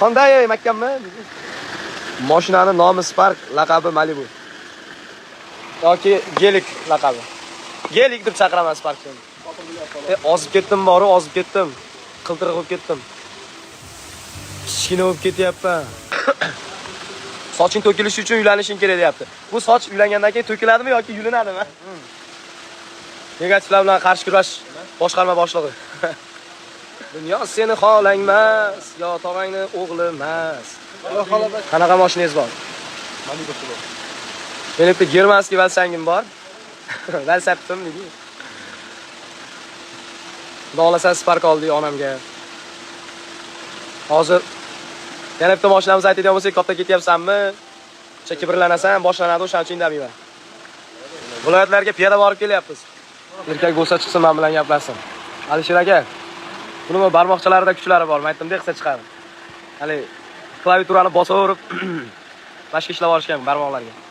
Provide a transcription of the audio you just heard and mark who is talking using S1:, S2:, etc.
S1: Hyundai makkammi? Mashinani nomi Spark, laqabi Malibu. yoki Gelik laqabi. Gelik deb chaqiraman Sparkni. E, ozib ketdim boru, ozib ketdim. Qiltiriq bo'lib ketdim. Kichkina bo'lib ketyapman. Soching to'kilishi uchun uylanishing kerak deyapti. Bu soch uylangandan keyin to'kiladimi yoki yulinadimi? Negativlar bilan qarshi kurash boshqarma boshlig'i. Dunyo seni xolangmas, yo tog'angni o'g'li emas. Qanaqa mashinangiz bor? Meni bitta germanskiy valsangim bor. Valsaptim xolasa Spark oldi onamga. Hozir yana bitta mashinamizni aytadigan bo'lsak, katta ketyapsanmi? Uncha kibrlanasan, boshlanadi o'shaning uchun indamayman. Viloyatlarga piyoda borib kelyapmiz. Erkak bo'lsa chiqsin men bilan gaplashsin. Alisher aka, buni barmoqchalarida kuchlari bor, aytdim-da, qisa chiqadi. haligi klaviaturani bosaverib, mashq ishlab olishgan barmoqlarga.